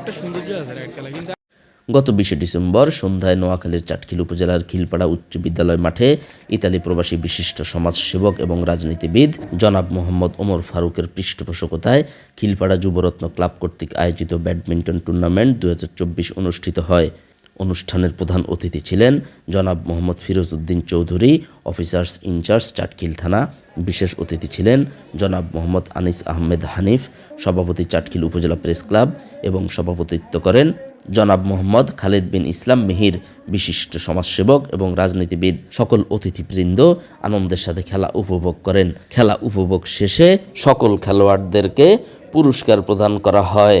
একটা সৌন্দর্য আছে কিন্তু গত বিশে ডিসেম্বর সন্ধ্যায় নোয়াখালীর চাটখিল উপজেলার খিলপাড়া উচ্চ বিদ্যালয় মাঠে ইতালি প্রবাসী বিশিষ্ট সমাজসেবক এবং রাজনীতিবিদ জনাব মোহাম্মদ ওমর ফারুকের পৃষ্ঠপোষকতায় খিলপাড়া যুবরত্ন ক্লাব কর্তৃক আয়োজিত ব্যাডমিন্টন টুর্নামেন্ট দুহাজার চব্বিশ অনুষ্ঠিত হয়। অনুষ্ঠানের প্রধান অতিথি ছিলেন জনাব Mohammad Firoz Uddin Chowdhury, officers in charge Chatkhil থানা। বিশেষ অতিথি ছিলেন জনাব মোহাম্মদ আনিস আহমেদ হানিফ, সভাপতি চাটখিল উপজেলা প্রেস ক্লাব এবং সভাপতিত্ব করেন জনাব মোহাম্মদ খালেদ বিন ইসলাম মিহির, বিশিষ্ট সমাজসেবক এবং রাজনীতিবিদ। সকল অতিথিবৃন্দ আনন্দের সাথে খেলা উপভোগ করেন। খেলা উপভোগ শেষে সকল খেলোয়াড়দেরকে পুরস্কার প্রদান করা হয়।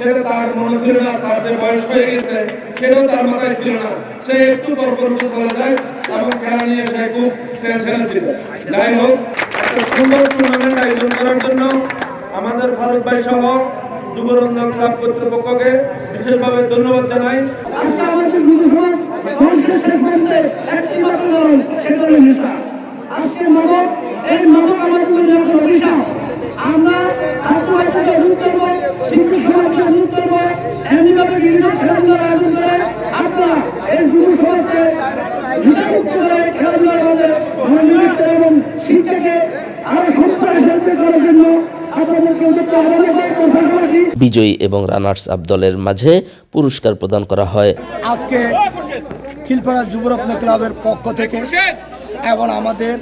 সেটা তার মনে ছিল না, তার যে বয়স হয়ে গেছে, সেটাও তার মাথায় ছিল না। সে একটু পর পর চলে যায় এবং খেলা নিয়ে সে খুব টেনশনে ছিল। যাই হোক একটা সুন্দর টুর্নামেন্ট আয়োজন করার জন্য আমাদের ফারুক ভাই সহ যুবরঞ্জন ক্লাব কর্তৃপক্ষকে বিশেষভাবে ধন্যবাদ জানাই। আজকে আমাদের যুবসমাজ ধ্বংসের শেষ প্রান্তে একটি মাত্র কারণ সেটা হলো নেশা আজকের মাদক এই মাদক আমাদের জন্য একটা অভিশাপ আমরা ছাত্র বাচ্চাকে অনুরোধ করব শিক্ষক সমাজকে অনুরোধ করব এমনিভাবে বিভিন্ন খেলাধুলার আয়োজন করে আপনারা এই যুব সমাজকে নেশামুক্ত করে খেলাধুলার মাঝে মনোনিবেশ এবং শিক্ষাকে আরও সম্প্রসারিত করার জন্য বিজয়ী এবং রানার্স আপ দলের মাঝে পুরস্কার প্রদান করা হয়। আজকে খিলপাড়া যুবরত্ন ক্লাবের পক্ষ থেকে এবং আমাদের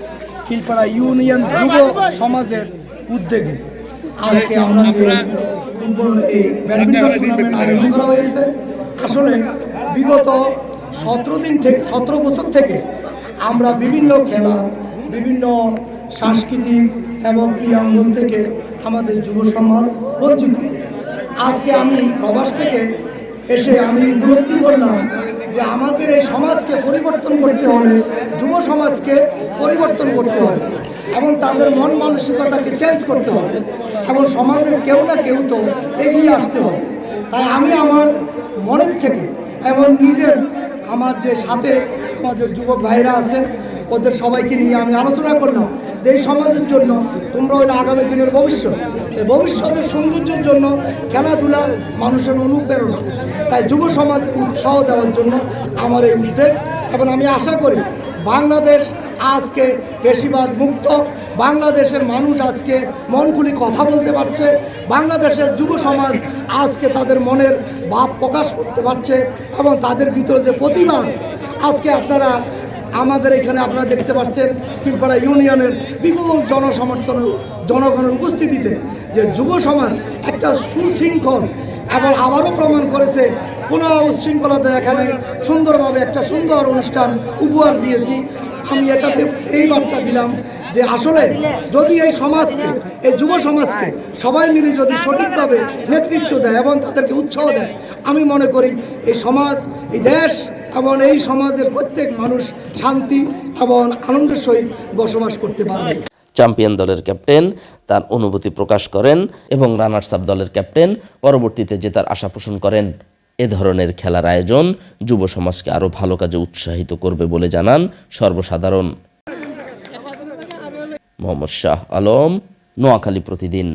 খিলপাড়া ইউনিয়ন যুব সমাজের উদ্যোগে আজকে আমরা যে ফুটবল এই ব্যাডমিন্টন টুর্নামেন্ট আয়োজন করা হয়েছে। আসলে বিগত সতেরো দিন থেকে সতেরো বছর থেকে আমরা বিভিন্ন খেলা বিভিন্ন সাংস্কৃতিক এবং ক্রীড়াঙ্গন থেকে আমাদের যুব সমাজ বঞ্চিত। আজকে আমি প্রবাস থেকে এসে আমি উপলব্ধি করলাম যে আমাদের এই সমাজকে পরিবর্তন করতে হলে যুব সমাজকে পরিবর্তন করতে হবে। এবং তাদের মন মানসিকতাকে চেঞ্জ করতে হবে এবং সমাজের কেউ না কেউ তো এগিয়ে আসতে হবে। তাই আমি আমার মনের থেকে এবং নিজের আমার যে সাথে আমাদের যুবক ভাইরা আছেন, ওদের সবাইকে নিয়ে আমি আলোচনা করলাম যে এই সমাজের জন্য তোমরা হইলে আগামী দিনের ভবিষ্যৎ। এই ভবিষ্যতের সৌন্দর্যের জন্য খেলাধুলা মানুষের অনুপ্রেরণা। তাই যুব সমাজের উৎসাহ দেওয়ার জন্য আমার এই উদ্যোগ এবং আমি আশা করি বাংলাদেশ আজকে বেশিরভাগ মুক্ত। বাংলাদেশের মানুষ আজকে মন খুলি কথা বলতে পারছে। বাংলাদেশের যুব সমাজ আজকে তাদের মনের ভাব প্রকাশ করতে পারছে এবং তাদের ভিতরে যে প্রতিভা আছে, আজকে আপনারা আমাদের এখানে আপনারা দেখতে পাচ্ছেন কিলপাড়া ইউনিয়নের বিপুল জনসমর্থন জনগণের উপস্থিতিতে যে যুব সমাজ একটা সুশৃঙ্খল এবং আবারও প্রমাণ করেছে, কোনো উচ্ছৃঙ্খলতা এখানে সুন্দরভাবে একটা সুন্দর অনুষ্ঠান উপহার দিয়েছি। আমি এটাতে এই বার্তা দিলাম যে আসলে যদি এই সমাজকে, এই যুব সমাজকে সবাই মিলে যদি সঠিকভাবে নেতৃত্ব দেয় এবং তাদেরকে উৎসাহ দেয়, আমি মনে করি এই সমাজ, এই দেশ এবং এই সমাজের প্রত্যেক মানুষ শান্তি এবং আনন্দের সহিত বসবাস করতে পারবে। চ্যাম্পিয়ন দলের ক্যাপ্টেন তার অনুভূতি প্রকাশ করেন এবং রানার্স আপ দলের ক্যাপ্টেন পরবর্তীতে জেতার আশা পোষণ করেন। এ ধরনের খেলার আয়োজন যুব সমাজকে আরও ভালো কাজে উৎসাহিত করবে বলে জানান সর্বসাধারণ। মোহাম্মদ শাহ আলম, নোয়াখালী প্রতিদিন।